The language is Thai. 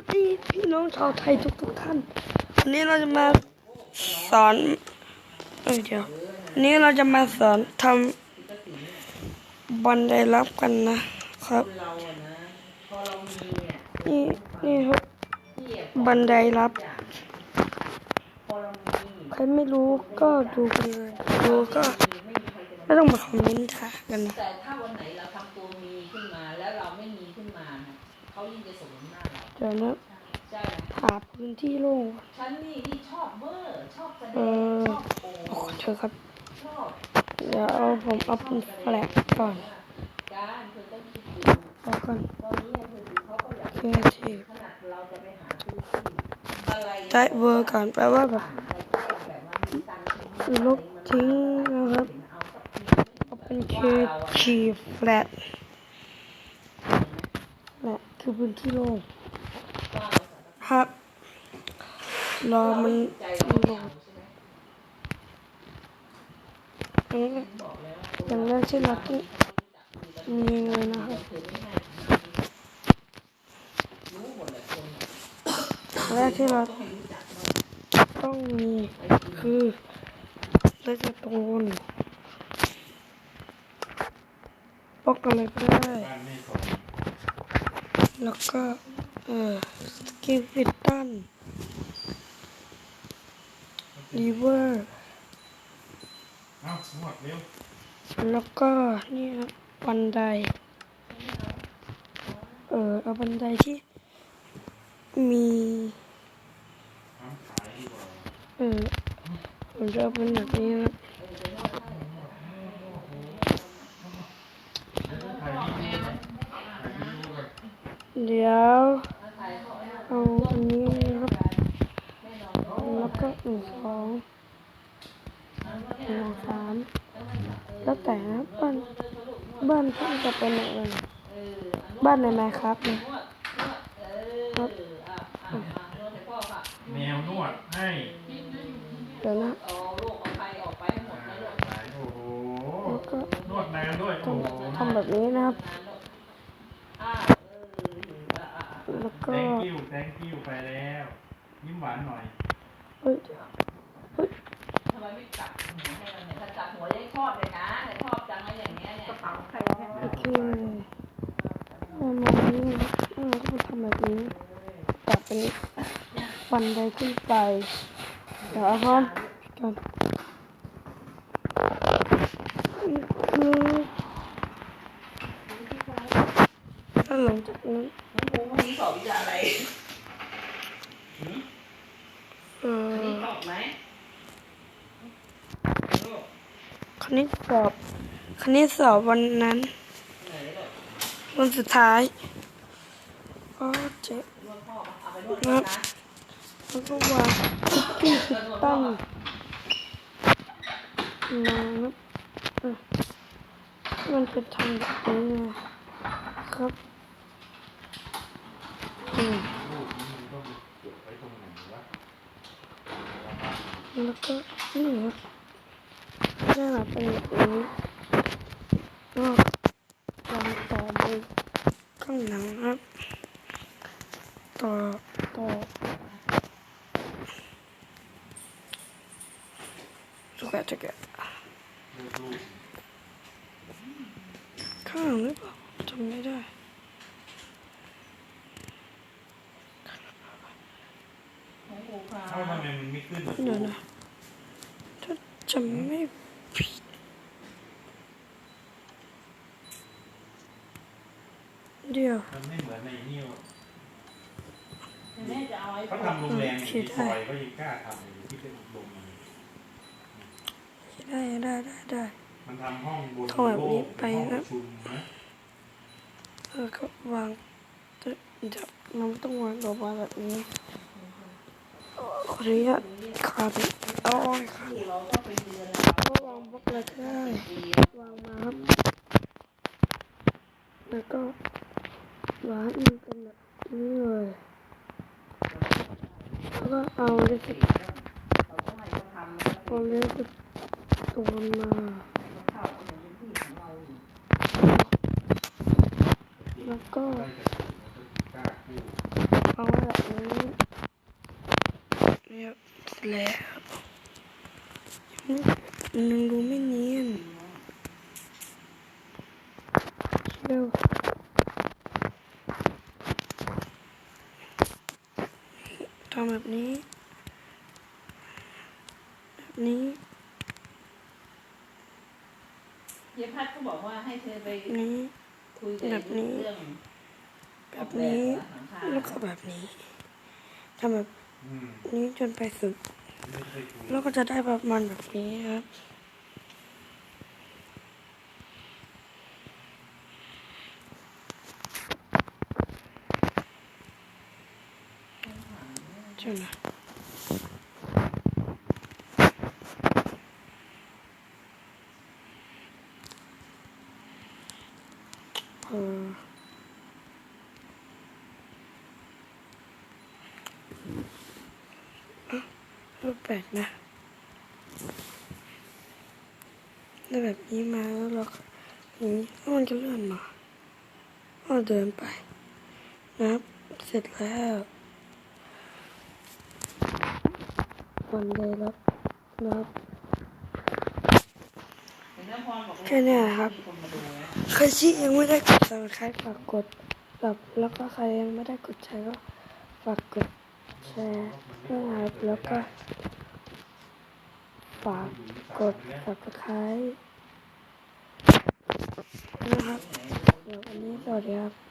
วัสดีพี่น้องชาวไทยทุกทุกๆท่าน วันนี้เราจะมาสอนเดี๋ยววันนี้เราจะมาสอนทำบันไดรับกันนะครับนี่นี่ครับบันไดรับใครไม่รู้ก็ดูกันเลยดูก็ไม่ต้องมาคอมเมนต์ค่ะกันนะ เราเดี๋ยวนะใช่ไหมหาพื้นที่โล่งฉันนี่ที่ชอบเบอร์ชอบแสดเองอชอบโอ้โอ้เธอครับชอบเดี๋ยวเอาผมเอาเป็นแฟลชก่อนการเธอต้องคิดดูเอาก่อนตอนนี้เธอดูเขาก็อยากครีเอทีฟขนาดเราจะไปหาพื้นที่อะไรได้เวอร์ก่อนแปลว่าแบบแบบว่ามีตังค์ทิ้งลบทิ้งนะครับเอาสักทีเอาเป็น Q G flat แหละคือพื้นที่โล่งครับ รอมันใจเราไม่เอาใช่ไหมอย่างแรกที่เราต้องมีเงินนะครับรู้หมดแหละคนอย่างแรกที่เราต้องมีคือเลสโตนบล็อกอะไรก็ได้ แล้วก็เอ่อสกิลฟิตตัน ลีเวอร์เอ้าหมดเร็วแล้วก็นี่ครับบันได เออเอาบันไดที่มีทำขายดีกว่าเออผมจะเอาเป็นแบบนี้ครับถ่ายรีวิวถ่ายรีวิวก่อนเดี๋ยวเอาอันนี้นะครับ แล้วก็หนึ่งสองหนึ่งสามแล้วแต่นะบ้านบ้านท่านจะเป็นอะไรบ้านในไหนครับเนี่ยแนวนวดให้เดี๋ยวนะโอ้โหแล้วก็นวดนานด้วยโอ้โหทำแบบนี้นะครับแล้วก็ thank you thank you ไปแล้ว ยิ้มหวานหน่อย เฮ้ยเดี๋ยวเฮ้ยทำไมไม่จับหัวให้มันเนี่ยถ้าจับหัวยังชอบเลยนะแต่ชอบจังไอ้อย่างเงี้ยเนี่ยกระเป๋าใครแค่โอเคมาณนี้นะครับเราก็ทำแบบนี้ตัดเป็นบันได้ขึ้นไปเดี๋ยวเอาพร้อมกันคือหลังจากนั้นน้องภูมิวันนี้สอบวิชาอะไร เอ่ อนี่สอบไหมคณิตสอบคณิตสอบวันนั้นไหนลูกวันสุดท้ายก็เจ็บนวดพ่อเอาไปนวดนะแล้วก็วางคุกกี้ติดตั้งมาครับเออมันจะทำแบบนี้ไงครับอืม รูปนี้มันต้องเก็บไว้ตรงไหนวะ แล้วก็นี่ครับได้มาเป็นแบบนี้ก็วางต่อไปข้างหลังครับ ต่อต่อสุกจะแกะรูปรูปข้างหลังหรือเปล่าจำไม่ได้ น้องภูมิค่ะ เอ้าทำไมมันไม่ขึ้น เดี๋ยวนะถ้าจำไม่ผิดเดี๋ยวมันไม่เหมือนในนี่วะแม่จะเอาไอ้เขาทำโรงแรมอยู่ที่ซอยเขายังกล้าทำอยู่ที่เป็นโรงแรมได้ได้ได้ได้มันทำห้องบนเข้าแบบโลนี้กไปเป็นห้องนะประชุมนะแล้วก็วางเดี๋ยวเราไม่ต้องวางดอกวางแบบนี้เอ่อ ขออนุญาตขาดเอาอ้อยขาดเราต้องไปเรียนแล้วก็วางบล็อกอะไรก็ได้วางมาครับแล้วก็วางให้มันเป็นแบบนี้เลยแล้วก็เอาเลสเราต้องให้เขาทำแล้วเอาเลสตัวมาเข้าเอาเหมือนเป็นที่ของเราแล้วก็เอาแบบนี้ แล้วยังยังดูไม่เนียนเร็วทำแบบนี้ แบบนี้เยพัดก็บอกว่าให้เธอไปนี้คุยกับแบบนี้ แบบนี้ แล้วก็แบบนี้ทำแบบ นี้จนไปสุดไม่เคยคุยแล้วก็จะได้ประมาณแบบนี้ครับใช่ไหมเอออะ รูปแปลกนะได้แบบนี้มาแล้วเราอย่างนี้มันจะเลื่อนมาเราเดินไปนะครับ เสร็จแล้ววันเดย์รับนะครับแค่นี้ครับใครที่ยังไม่ได้กด subscribe ฝากกดแบบแล้วก็ใครยังไม่ได้กดแชร์ก็ฝากกด แชร์ด้วยนะครับแล้วก็ ฝากกด subscribe นะครับ เดี๋ยววันนี้สวัสดีครับ